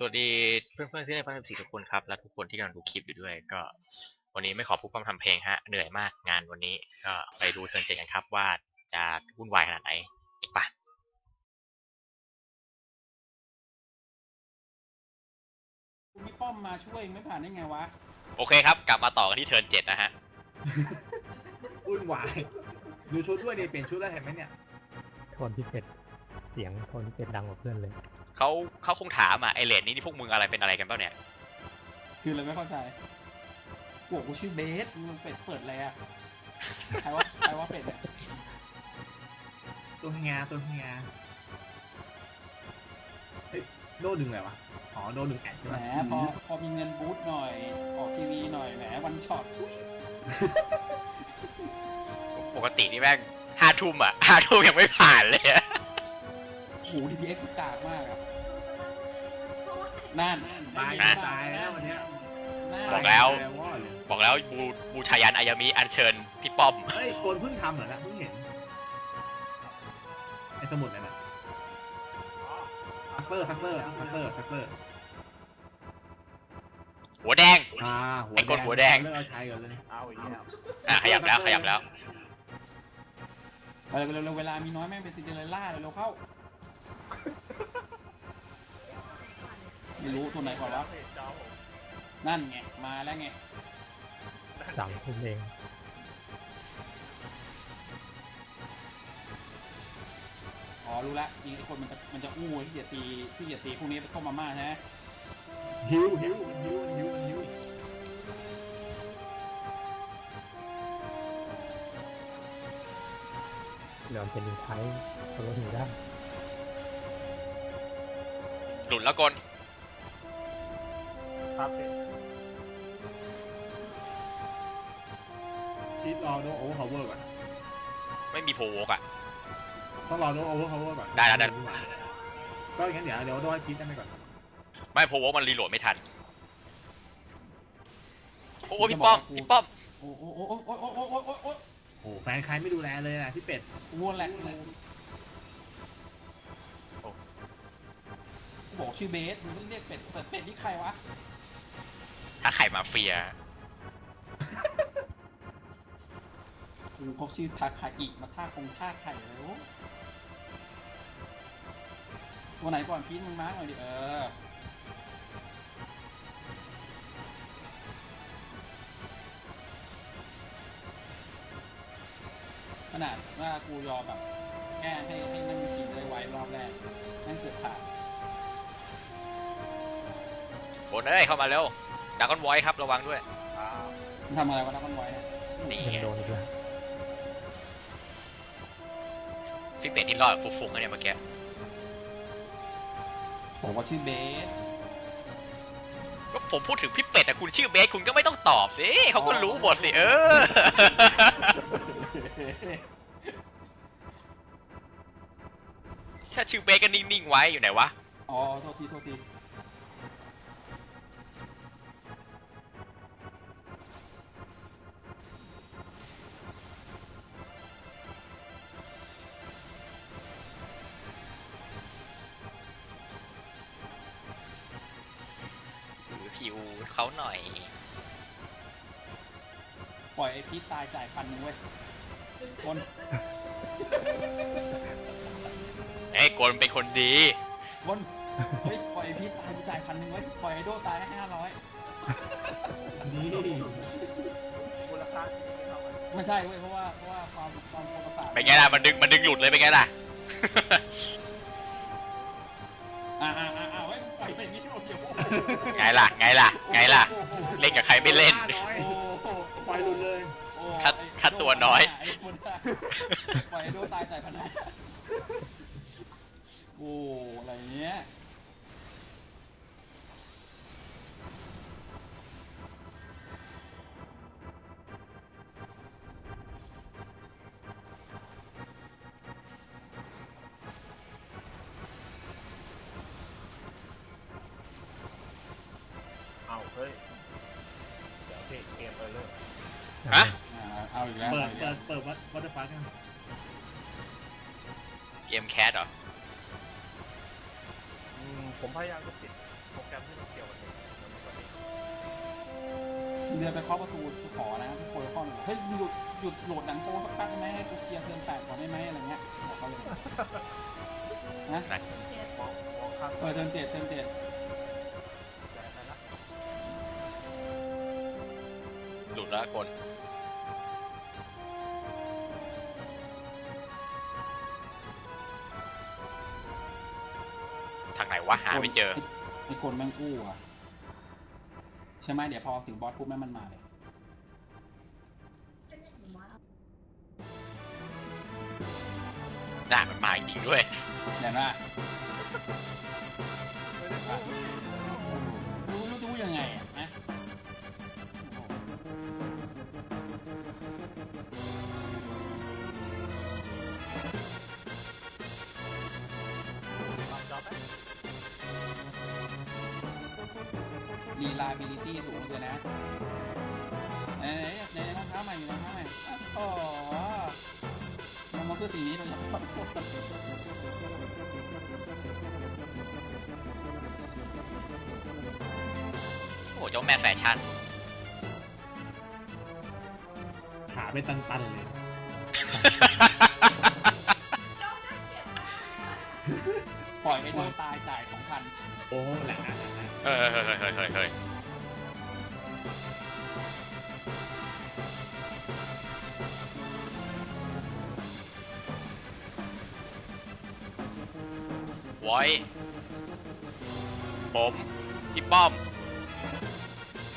สวัสดีเพื่อนๆที่ในพันธสีทุกคนครับ และทุกคนที่กำลังดูคลิปอยู่ด้วย ก็ วันนี้ไม่ขอพูดพร่ำทำเพลงฮะเหนื่อยมากงานวันนี้ ก็ไปดูเทิร์นเจกันครับว่าจะวุ่นวายขนาดไหนไปคุณพี่ป้อมมาช่วยไม่ผ่านได้ไงวะ โอเคครับ กลับมาต่อกันที่เทิร์นเจ็ดนะฮะวุ่นวายดูชุดด้วยดิเปลี่ยนชุดแล้วเห็นไหมเนี่ย โทนพิเศษเสียงโทนพิเศษดังกว่าเพื่อนเลย เขาเขาคงถามอะไอเลนนี้นี่พวกมึงอะไรเป็นอะไรกันเปล่าเนี่ย คืออะไรไม่เข้าใจกูบอกกูชื่อเบสมึงเป็ดเปิดอะไรอะใครว่าใครว่าเป็ดเนี่ยตัวงาตัวงาเฮ้ยโดดึงอะไรวะอ๋อโดดึงแอดใช่แหไหมมพอพอมีเงินบูทหน่อย ออกทีวีหน่อยแหมวันช็อตทุยปกตินี่แม่งห้าทุ่มอะห้าทุ่มยังไม่ผ่านเลยอะ โอ้โหทีพีเอ็กซ์กากมากอะ นั่นตายตายแล้ววันเนี้ยนั่นบอกแล้วตายว่าเลยบอกแล้วบูบูชายันอายามิอัญเชิญพี่ป้อม เฮ้ยโกนเพิ่งทำเหรอนะเพิ่งเห็นไอ้สมุดนั่นน่ะซักเปอร์ซักเปอร์ซักเปอร์ซักเปอร์หัวแดง อ่าหัวไอ้กดหัวแดง เลิกเอาใช้ก่อนเลยเอาอีกแล้วอะขยับแล้วขยับแล้วเร็วเร็วเร็วเวลามีน้อยแม่งเป็นซินเดอเรลล่าเร็วๆเข้า ไม่รู้ตัวไหนก่อนวะจอผมนั่นไง มาแล้วไงสั่งคุณเองอ๋อรู้ละจริงไอ้คนมันจะมันจะอู้ที่จะตีที่จะตีพวกนี้ไปเข้ามาม่าใช่ไหมหิวหิวมันหิวมันหิวมันหิวเดี๋ยวมันเป็นลิงไทยเขาลดหนูได้หลุดแล้วกล ครับเสร็จคิดรอโนโอเวอร์าวเวอร์ก่อนไม่มีโพวกอะ ต้องรอโนโอเวอร์าวเวอร์ก่อนได้ได้ได้ ก็อย่างนั้นเดี๋ยวเดี๋ยวโดนให้พีทได้ไหมก่อนไม่โพวกมันรีโหลดไม่ทัน โอ้พี่ป้อมพี่ป้อมโอ้โอ้โอ้โหโอ้โหโอ้โหโอ้โหโอ้โหโอ้โหแฟนใครไม่ดูแลเลยนะพี่เป็ดวัวแหลกเลยโอ้โหบอกชื่อเบสมึงเรียกเป็ดเป็ดเป็ดนี่ใครวะ ถ้าไข่มาเฟียกูพกชื่อทาคาอิมาท่าคงท่าไข่แล้วตัวไหนก่อนพีทมึงมาร์กหน่อยดิเออขนาดว่ากูยอมแบบแก้ให้ให้นั่งกินได้ไว้รอบแรกนั่งเสือกขาด โอนเอ้ยเข้ามาเร็วดากอนไวครับระวังด้วยอ้าวมันทำอะไรวะนักบอลไว้เนี่ยนี่ยังไงโดนอีกแล้วพี่เป็ดนี่รอดฟุกๆนะเนี่ยเมื่อกี้ผมว่าชื่อเบสก็ผมพูดถึงพี่เป็ดแต่คุณชื่อเบสคุณก็ไม่ต้องตอบสิเขาก็รู้หมดสิเออ ถ้าชื่อเบสก็นิ่งๆไว้อยู่ไหนวะ อ๋อ โทษที โทษที หรือผิวเขาหน่อย ปล่อยไอ้พีทตายจ่ายพันหนึ่งเว้ยคนไอ้ยโกนเป็นคนดี คนเฮ้ยปล่อยไอ้พีทตายกูจ่ายพันหนึ่งเว้ยปล่อยไอ้โดตายให้ห้าร้อยนี่มูลค่าที่ไม่เท่ากันไม่ใช่เว้ยเพราะว่าเพราะว่าความความโกงประสาทเป็นไงล่ะ มันดึง มันดึงหลุดเลยเป็นไงล่ะ ไงล่ะ ไงล่ะ ไงล่ะ เล่นกับใครไม่เล่นน้อยโอ้โหปล่อยหลุดเลยโอ้คัดไอ้คัดตัวน้อยไอ้คนอะปล่อยไอ้โดตายจ่ายพันห้าโอ้อะไรเนี้ย แคสเหรอ อืมผมพยายามจะปิดโปรแกรมที่มันเกี่ยวกับเด็กมันไม่ค่อยดีเดินไปเคาะประตูขอนะทุกคนเคาะหน่อยเฮ้ยหยุดหยุดโหลดหนังโป๊สักแป๊บได้ไหมให้กูเคลียร์เทิร์นแปดก่อนได้ไหมอะไรเงี้ยบอกเขาเลยนะมองมองข้ามเออเทิร์นเจ็ดเทิร์นเจ็ดใจไปละหลุดแล้วคน ทางไหนวะหาไม่เจอไอ้คนแม่งกู้อะใช่ไหมเดี๋ยวพอถึงบอสปุ๊บแม่งมันมาเลยน่ามันมาจริงๆด้วยเดี๋ยวนะไม่ได้พูดรู้รู้จะพูดยังไงอะนะลองจอไหม รีลาบิลิตี้สูงเลยนะเอ้ยในรองเท้าใหม่มีรองเท้าใหม่โอ้โหมันมันคือสีนี้เลยโอ้โหเจ้าแม่แฟชั่น ขาเป็นตันๆเลย ล่อยให้โดนตายจ่ายสองพันโอ้แหลกนะแหลกนะเฮ้ยเฮ้ยเฮ้ยเฮ้ยเฮ้ยเฮ้ยไว้ผมพี่ป้อม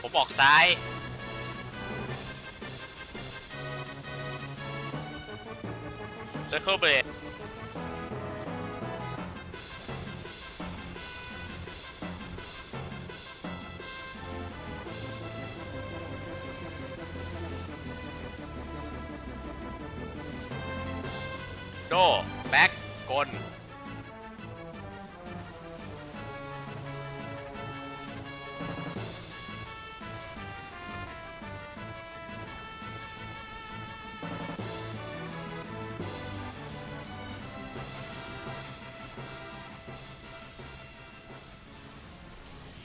ผมออกซ้าย Circle Blade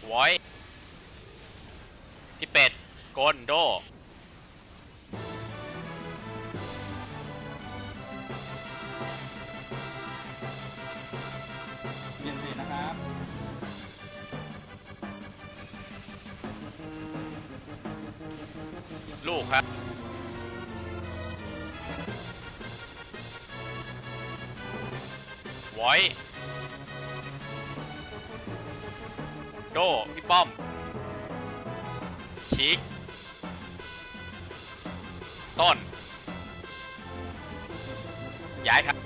ไว้พี่เป็ดกลโด เปลี่ยนเปลี่ยนนะครับลูกครับ ไว้ โดพี่ป้อมชิก ต้น ย้ายครับ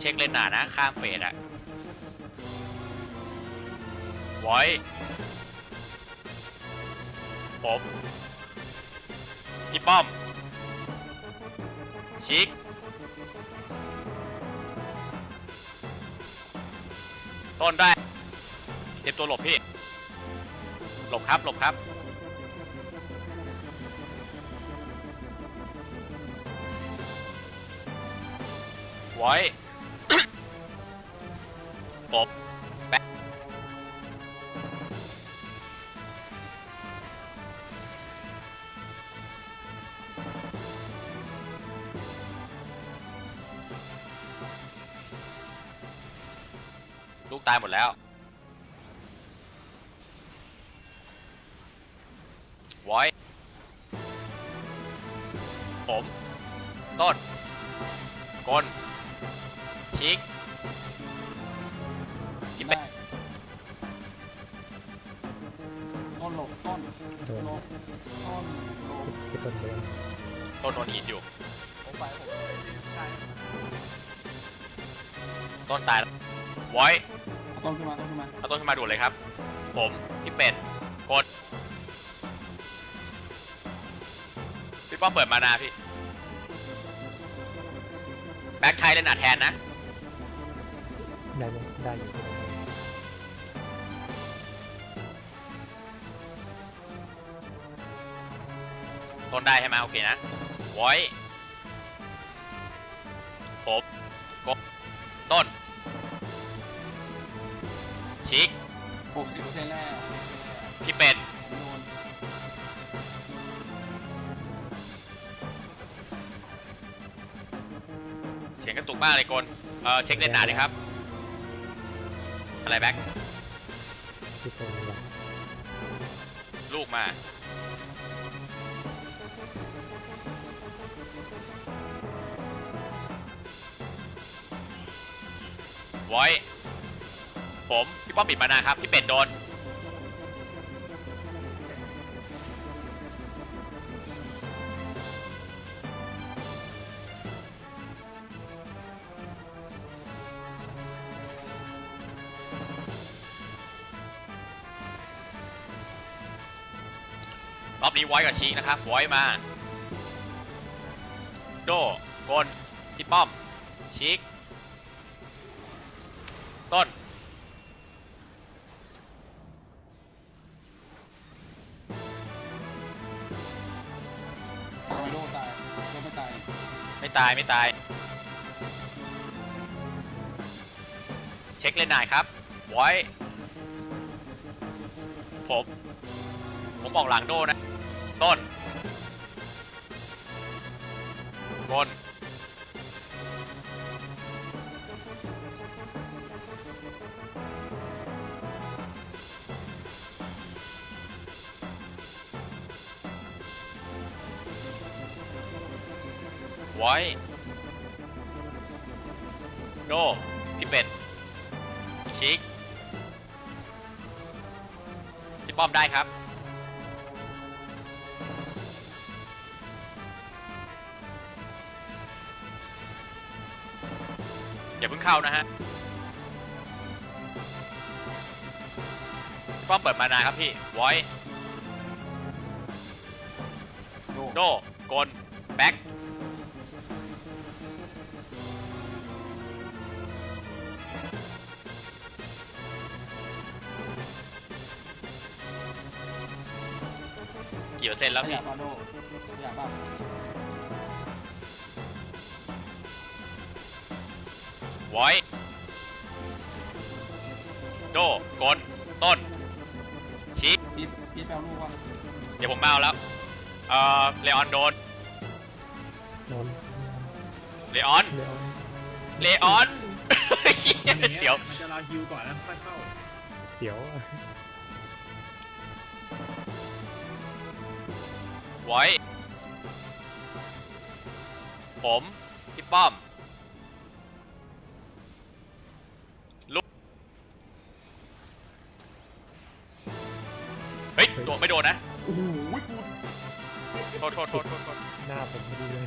เช็คเลนหนานะ ข้ามเฟสอะไว้ผมพี่ป้อม ชิกต้นได้เตรียมตัวหลบพี่ หลบครับหลบครับ ไว้ ปบแบลูกตายหมดแล้ว ไว้ ผม ต้นกลชิก ต้นหลบต้นหลบที่ต้นเดือนต้นโดนหินอยู่ผมไปผมไปยืนใกล้ต้นตายแล้วไว้เอาต้นขึ้นมาต้นขึ้นมาเอาต้นขึ้นมาด่วนเลยครับโผมพี่เป็ดกดพี่ป้อมเปิดมานาพี่แบ็คไทยเล่นหนาแทนนะ ได้ไหมได้อยู่ ต้นได้ใช่ไหมโอเคนะไว้ผมกดต้น ชิกหกสิบเปอร์เซ็นต์แรกพี่เป็ดโดนเสียงกระตุกมากเลยกลเออเช็คเล่นหนาเลยครับ อะไรแบ็คที่ตรงนี้ลูกมา ไว้ ผมพี่ป้อมปิดมานาครับพี่เป็ดโดนรอบนี้ไว้กับชีนะครับไว้มา โดกลพี่ป้อมชิก ตายไม่ตาย เช็คเล่นหน่อยครับไว้ผม ผมออกหลังโดนะ ต้น ไว้โดพี่เป็ดชิกพี่ป้อมได้ครับ อย่าเพิ่งเข้านะฮะป้อมเปิดมานาครับพี่ไว้โดนโดกลแบ็ค กี่เปอร์เซ็นต์แล้วขพี่ยับมาโดขยับบ้างไว้ โดกลต้นชิกพีทพีทแปลลูกว่าเดี๋ยวผมมาเอาแล้ว เอ่อ เลออนโดนโดนเลออนเลี้ยวเลออนเหี้ยเสียว มันจะรอฮิวก่อนแล้วค่อยเข้าเดี๋ยว ไว้ ผมพี่ป้อมลุกเฮ้ยโดนไม่โดนนะโอ้โหกูโทษโทษโทษโทษโทษหน้าผมพอดีเลย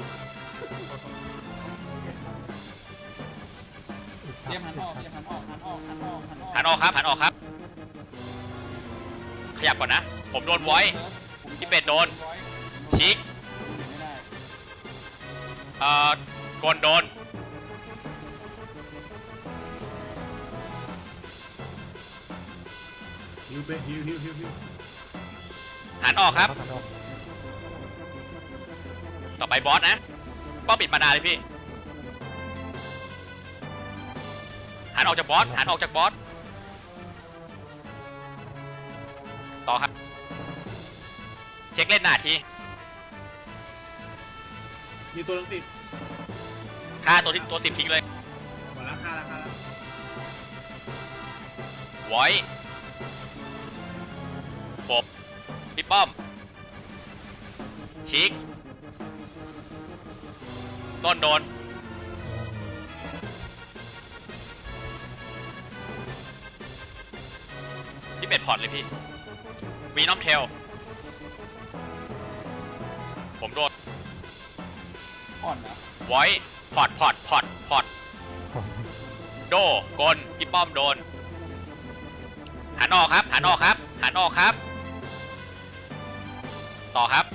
เตรียมหันออกเตรียมหันออกหันออกหันออกหันออกหันออกครับหันออกครับ ขยับก่อนนะ ผมโดนไว้ พี่เป็ดโดน ชิกไม่ได้เอ่อกลโดน ฮิวไปฮิวฮิวฮิวฮิวหันออกครับหันออกต่อไปบอสนะป้อมปิดมานาเลยพี่ หันออกจากบอส หันออกจากบอส ต่อครับ เช็คเล่นหนาที มีตัวลังติดฆ่าตัวที่ตัวสิบทิ้งเลยหมดแล้วค่าแล้วค่าแล้วไว้ผมพี่ป้อม ชิกต้นโดนพี่เป็ดพอร์ตเลยพี่ วีนอมเทล ผมโดน อ่อนนะไว้พอร์ตพอร์ตพอร์ตพอร์ตของโดกลพี่ป้อมโดนหันออกครับหันออกครับหันออกครับ ต่อครับ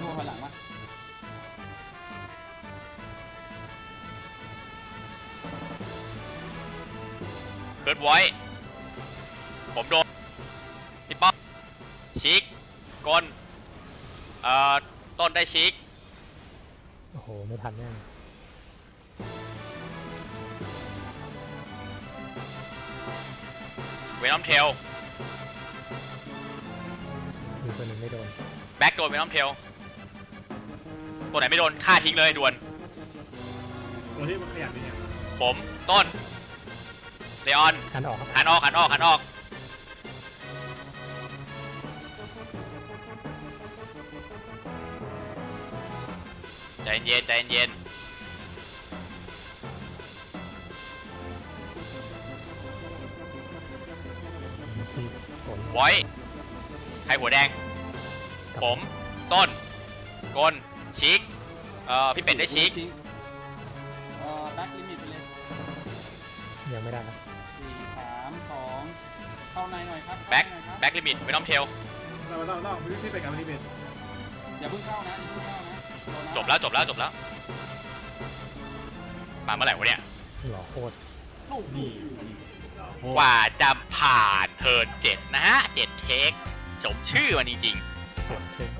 ดูมาหลังวะเกิดไว้ ผมโด กลเอ่อต้นได้ชิกโอ้โห ไม่ทันแน่เวนอมเทลมีตัวหนึ่งไม่โดนแบ็กโดนเวนอมเทลตัวไหนไม่โดนฆ่าทิ้งเลยด่วนตัวที่มันขยับอยู่เนี่ยผมต้นเลออนหันออกครับหันออกหันออกหันออก ใจเย็นใจเย็นที่ผลไว้ใครหัวแดง ผม ต้น กล ชิก เอ่อ พี่เป็ดได้ชิก เอ่อแบ็คลิมิตไปเลยยังไม่ได้ครับสี่สามสองเข้าในหน่อยครับแบ็คเข้าในหน่อยครับแบ็คลิมิตเวนอมเทล เราเราเราพี่พี่ไปกับพี่เป็นอย่าเพิ่งเข้านะอย่าเพิ่งเข้านะโดนนะ จบแล้วจบแล้วจบแล้ว มาเมื่อไหร่วะเนี่ย หล่อโคตรโอ้โหกว่าจะผ่านเทิร์นเจ็ดนะฮะเจ็ดเทคสมชื่อมันจริงเจ็บเจ็บ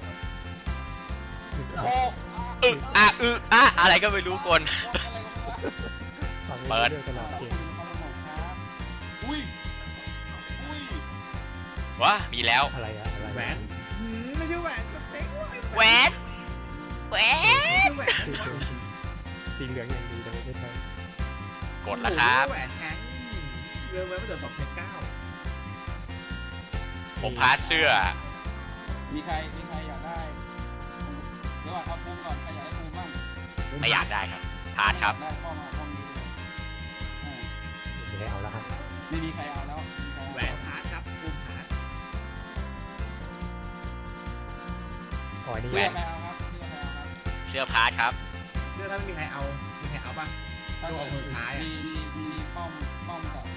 โอ้ๆอึอะอึอะอะไรก็ไม่รู้กลฟังเปิดเรื่องตลอดเกมอุ้ยอุ้ยวะมีแล้วอะไรอะอะไรแหวน สีเหลืองอย่างดีแต่ไม่ใช่กดแล้วครับแหวนแองเรือแหวนไม่เดือดสองพันเก้าผมพาสเสื้อ มีใครมีใครอยากได้เดี๋ยวก่อนเอาภูมิก่อนใครอยากได้ภูมิบ้างไม่อยากได้ครับพาสครับ ได้ข้อมาข้อนี้เลยอ่าไม่ได้เอาแล้วครับ ไม่มีใครเอาแล้วมีใครเอาแหวนฮาร์ดครับคุมฮาร์ดอ๋อนี่เสื้แหอวนใครเอาครับเสื้อใครเอาครับ เสื้อพาสครับเรื่ องถ้าไม่มีใครเอา มีใครเอาป่ะถ้าตัวเกิดสุดท้ายอะมีมีมีป้อมป้อมกับต้น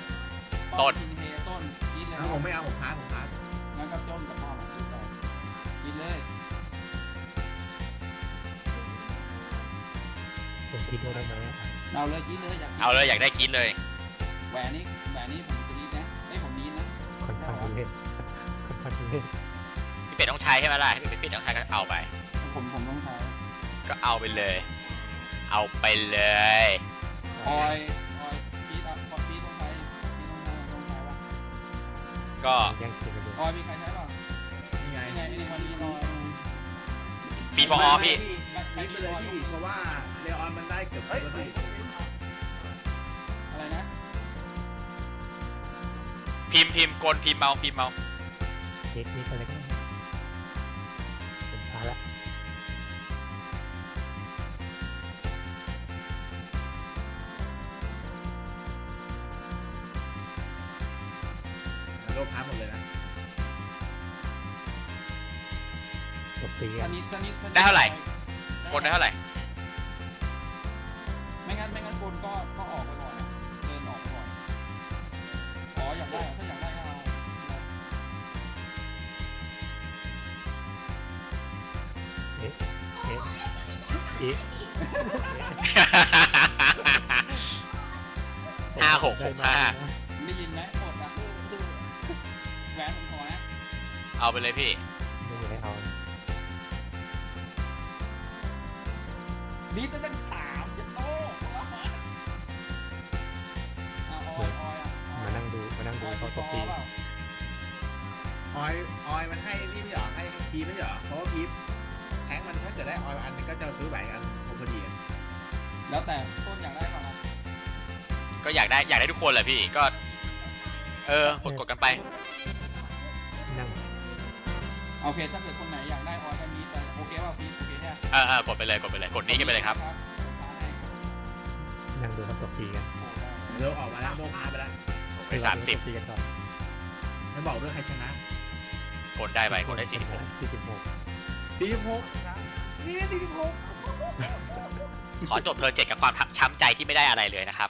ป้อมกินเฮต้นกินเลยถ้าผมไม่เอาผมฮาร์ดผมฮาร์ดงั้นก็ต้นกับป้อมอะกินไปกินเลยผมคิดว่าได้ไหมอะเอาเลยกินเลยอยากกินเอาเลยอยากได้กินเลย แหวนนี้แหวนนี้ผมจะนิดนะไอ้ยผมนิดนะค่อนข้างทุเล่นค่อนข้างทุเล่นพี่เป็ดต้องใช้ใช่ไหมล่ะพี่เป็ดต้องใช้ก็เอาไป ผมผมต้องใช้ก็เอาไปเลย เอาไปเลย ออยออยพีทอะพอพีทต้องใช้พีทต้องใช้ต้องใช้ป่ะก็แย่งชิงกันดูออยมีใครใช้ป่ะนี่ไงนี่ไงนี่วันนี้ออยมีพอพี่ใครนี่มีไปเลยออยพี่เพราะว่าเลออนมันได้เกือบเฮ้ยอะไรนะพิมพ์พิมพ์กลพิมพ์เมาพิมพ์เมาเช็คนี่อะไรกันผ ได้เท่าไหร่กลได้เท่าไหร่ ไม่งั้นไม่งั้นคนก็ก็ออกไปก่อนนะเดินออกไปก่อนอ๋ออยากได้เหรอถ้าอยากได้ก็เอาเอ๊ะเอ๊ะเอ๊ะห้าหกหกห้า ได้ยินไหมหมดนะแหวนผมขอนะเอาไปเลยพี่ ดีตั้งแต่สามจะโตอะออยออยอะออยมานั่งดูมานั่งอดูอยเขาพี่ตปบอตีเปล่าออยออยมันให้นี่ไม่เหรอให้พีไม่เหรอเพราะว่าพีแทงมันถ้าเกิดได้ออยอันนึงก็จะซื้อแหวนอันพอดีกันแล้วแต่ต้นอยากได้เปล่าครับก็อยากได้อยากได้ทุกคนแหละพี่ก็ เออกดกดกันไป นั่งโอเคถ้าเกิดคนไหนอยากได้ออยกันนี้แต่โอเคเปล่าพี่โอเค ใช่ไหมเออเออกดไปเลยกดไปเลยกดนี้กันไปเลยครับนั่งดูเขาตบตีกันเร็วออกมาแล้วโลกฮาร์ดไปแล้วไปสามสิบตบตีกันก่อนแล้วบอกด้วยใครชนะกดได้ไปกดได้สี่สิบหกสี่สิบหกสี่สิบหกนี่สี่สิบหกขอจบเทิร์นเจ็ดกับความช้ำใจที่ไม่ได้อะไรเลยนะครับ